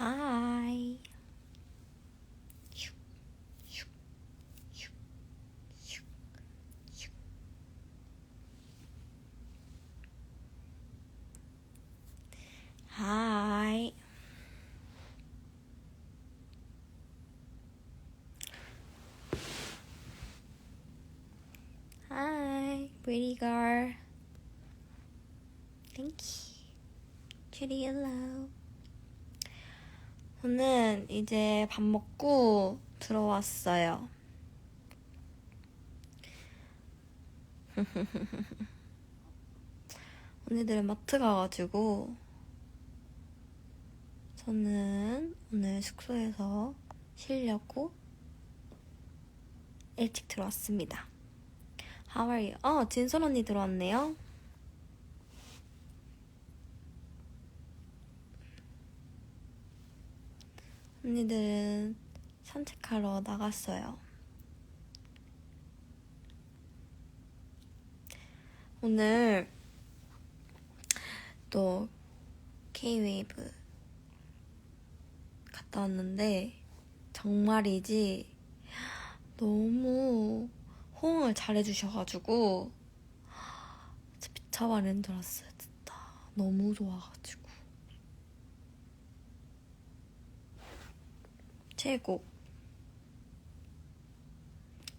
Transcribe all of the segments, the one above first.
Hi. Hi. Hi, pretty girl. Thank you. Kitty, hello. 저는 이제 밥 먹고 들어왔어요. 언니들은 마트 가가지고 저는 오늘 숙소에서 쉬려고 일찍 들어왔습니다. How are you? 어, 진솔 언니 들어왔네요. 언니들은 산책하러 나갔어요. 오늘 또 K-웨이브 갔다 왔는데 정말이지 너무 호응을 잘해주셔가지고 미쳐버리는 줄 알았어요 진짜 너무 좋아가지고 최고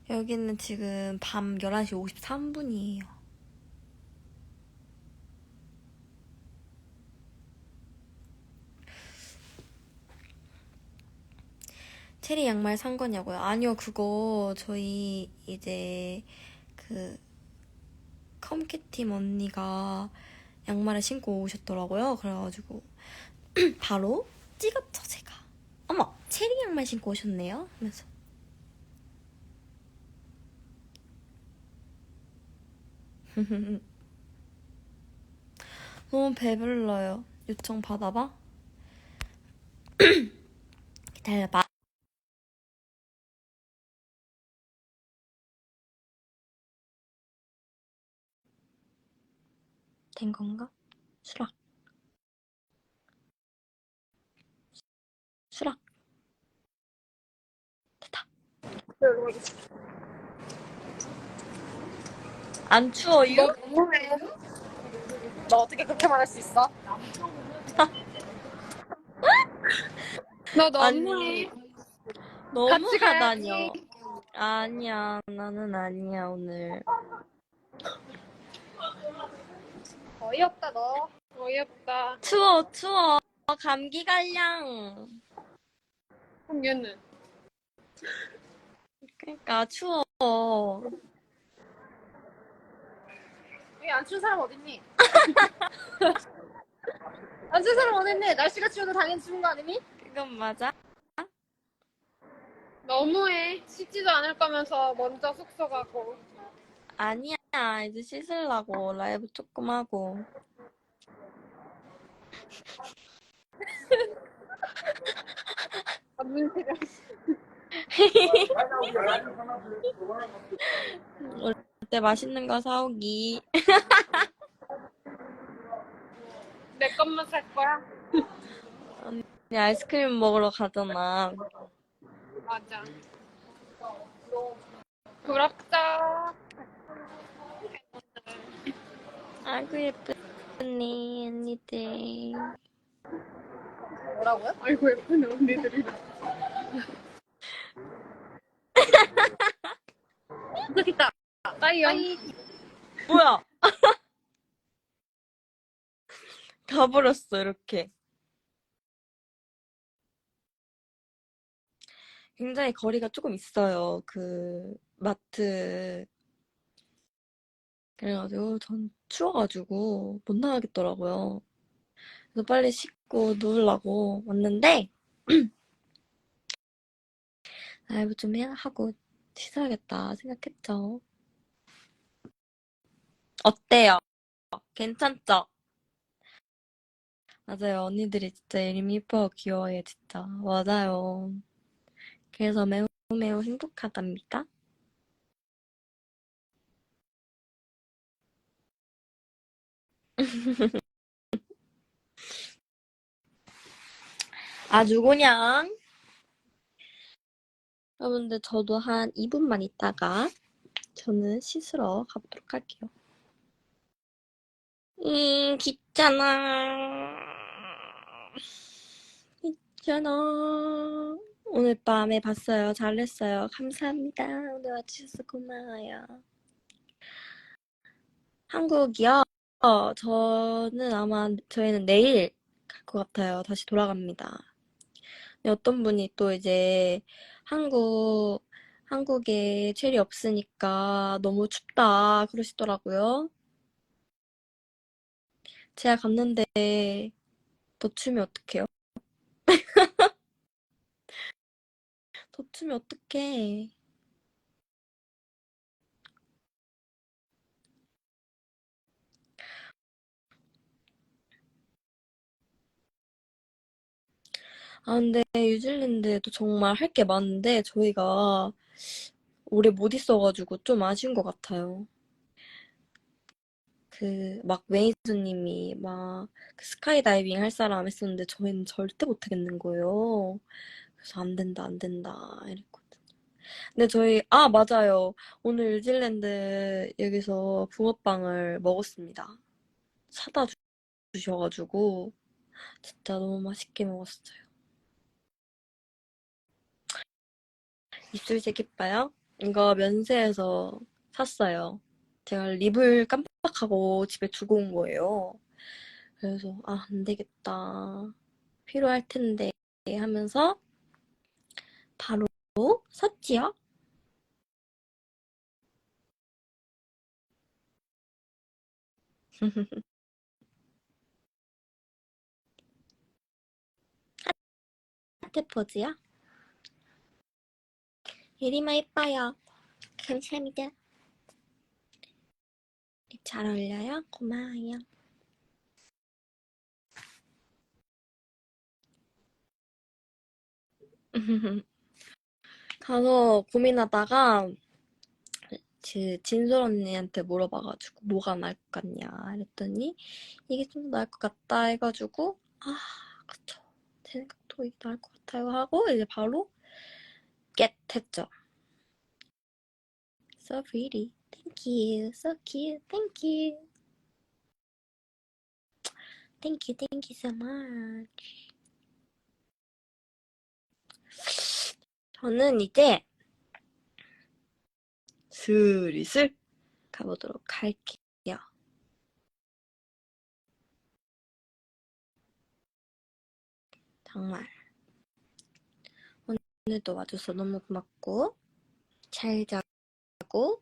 여기는 지금 밤 11시 53분이에요 체리 양말 산 거냐고요? 아니요, 그거 저희 이제 그 컴캐팀 언니가 양말을 신고 오셨더라고요. 그래가지고 바로 제가. 어머, 체리 양말 신고 오셨네요. 하면서. 너무 배불러요. 요청 받아봐. 기다려봐. 된 건가? 수락. 됐다. 안 추워요? 너 너무해. 너 어떻게 그렇게 말할 수 있어? 너 너무해. 아니, 너무 같이 가야지. 하다녀. 아니야, 나는 아니야, 오늘. 어이없다 너. 어이없다. 추워, 추워. 감기 갈량. 그럼 얘는 그러니까 추워. 여기 안 추운 사람 어딨니? 안 추운 사람 어딨니? 날씨가 추워도 당연히 추운 거 아니니? 그건 맞아? 너무해. 씻지도 않을 거면서 먼저 숙소 가고. 아니야, 이제 씻으려고 라이브 조금 하고. 안문 태려. 올 때 맛있는 거 사오기. 내 것만 살 거야? 언니 아이스크림 먹으러 가잖아. 맞아. 부럽다. 아이고 예쁘니 언니들. 뭐라고요? 아이고 예쁜 언니들이. 도착했다. 빠이요. 뭐야? 가버렸어 이렇게. 굉장히 거리가 조금 있어요. 그 마트. 그래가지고 전 추워가지고 못 나가겠더라고요. 그래서 빨리 씻고 누우려고 왔는데 라이브 좀 해야 하고 씻어야겠다 생각했죠. 어때요? 괜찮죠? 맞아요. 언니들이 진짜 이름이 이뻐 귀여워요, 진짜. 맞아요. 그래서 매우 매우 행복하답니다. 아주 그냥. 여러분들, 저도 한 2분만 있다가 저는 씻으러 가보도록 할게요. 음, 귀찮아. 귀찮아. 오늘 밤에 봤어요. 잘했어요. 감사합니다. 오늘 와주셔서 고마워요. 한국이요? 어, 저는 아마, 저희는 내일 갈 것 같아요. 다시 돌아갑니다. 어떤 분이 또 이제 한국, 한국에 체리 없으니까 너무 춥다 그러시더라고요. 제가 갔는데 더 추면 어떡해요? 더 추면 어떡해? 아, 근데 뉴질랜드에도 정말 할 게 많은데 저희가 오래 못 있어가지고 좀 아쉬운 것 같아요. 그, 막, 매니저님이 막, 그 스카이다이빙 할 사람 했었는데 저희는 절대 못 하겠는 거예요. 그래서 안 된다, 안 된다, 이랬거든요. 근데 저희, 아, 맞아요. 오늘 뉴질랜드 여기서 붕어빵을 먹었습니다. 사다 주- 주셔가지고, 진짜 너무 맛있게 먹었어요. 입술색 이뻐요? 이거 면세에서 샀어요. 제가 립을 깜빡하고 집에 두고 온 거예요. 그래서, 아, 안 되겠다. 필요할 텐데 하면서 바로 샀지요? 하트 포즈요? 예림아 이뻐요. 감사합니다. 잘 어울려요? 고마워요. 가서 고민하다가 그 진솔 언니한테 물어봐가지고 뭐가 나을 것 같냐 이랬더니 이게 좀 나을 것 같다 해가지고 아 그쵸 제 생각도 이게 나을 것 같아요 하고 이제 바로 get 했죠. So pretty. Thank you. So cute. Thank you. Thank you. Thank you so much. 저는 이제 슬슬 가보도록 할게요. 정말 오늘도 와줘서 너무 고맙고 잘 자고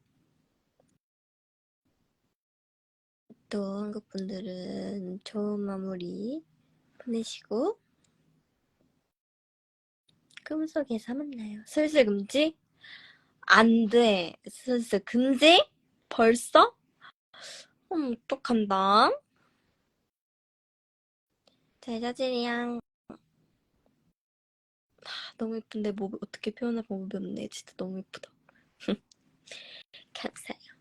또 한국 분들은 좋은 마무리 보내시고 꿈속에서 만나요. 슬슬 금지? 안 돼. 슬슬 금지? 벌써? 음, 어떡한다. 제자질이양. 아, 너무 예쁜데 뭐 어떻게 표현할 방법이 없네. 진짜 너무 예쁘다. 감사해요.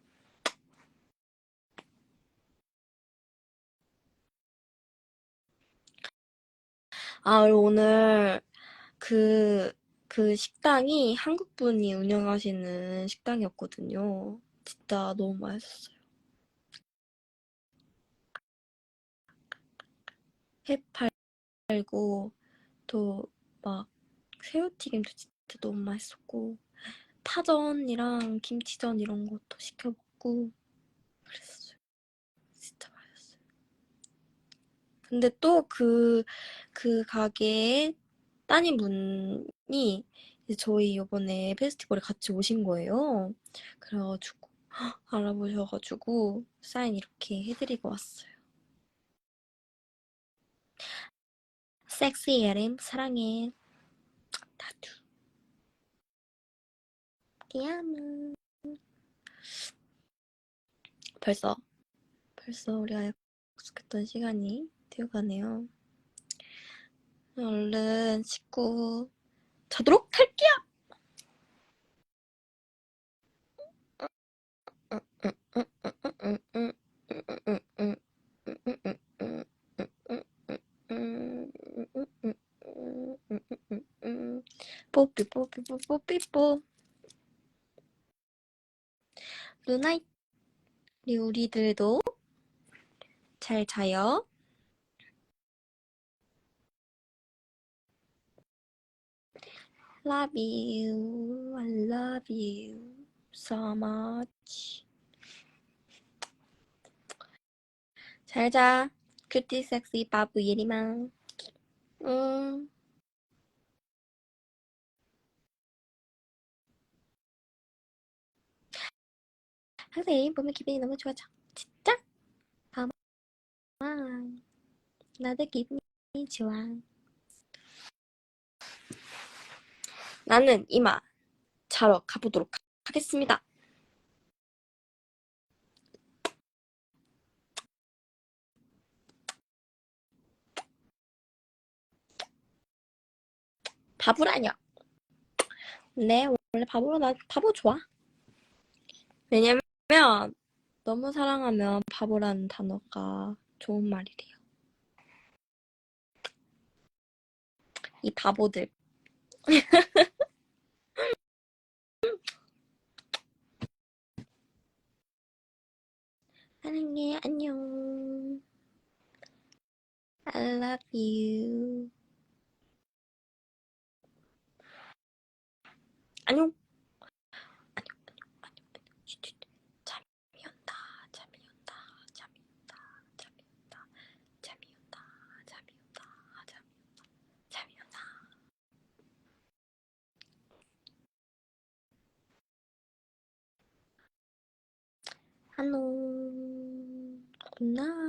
아, 오늘 그, 그 식당이 한국 분이 운영하시는 식당이었거든요. 진짜 너무 맛있었어요. 회 팔고, 또 막 새우튀김도 진짜 너무 맛있었고, 파전이랑 김치전 이런 것도 시켜 먹고, 그랬어요. 진짜 맛있었어요. 근데 또 그, 그 가게에 따님 분이 이제 저희 이번에 페스티벌에 같이 오신 거예요. 그래가지고 알아보셔가지고 사인 이렇게 해드리고 왔어요. 섹시 예림 사랑해. 미안해. 벌써 벌써 우리가 약속했던 시간이 되어가네요. 얼른 씻고 자도록 할게요. 삐뽀 루나이 우리 우리들도 잘 자요. Love you, I love you so much. 잘 자, 큐티 섹시 바보 예리망. 음. 선생님 보면 기분이 너무 좋아져. 진짜? 아, 나도 기분이 좋아. 나는 이만 자러 가보도록 하겠습니다. 바보라뇨. 네, 원래 바보로 나 바보 좋아. 왜냐면 너무 사랑하면 바보라는 단어가 좋은 말이래요. 이 바보들. 사랑해, 안녕. I love you. 안녕, 안녕, 안녕, 안녕. 쉿, 쉿. 잠이 온다, 잠이 온다, 잠이 온다, 잠이 온다, 잠이 온다, 잠이 온다, 잠이 온다, 잠이 온다. 안녕. 굿나잇.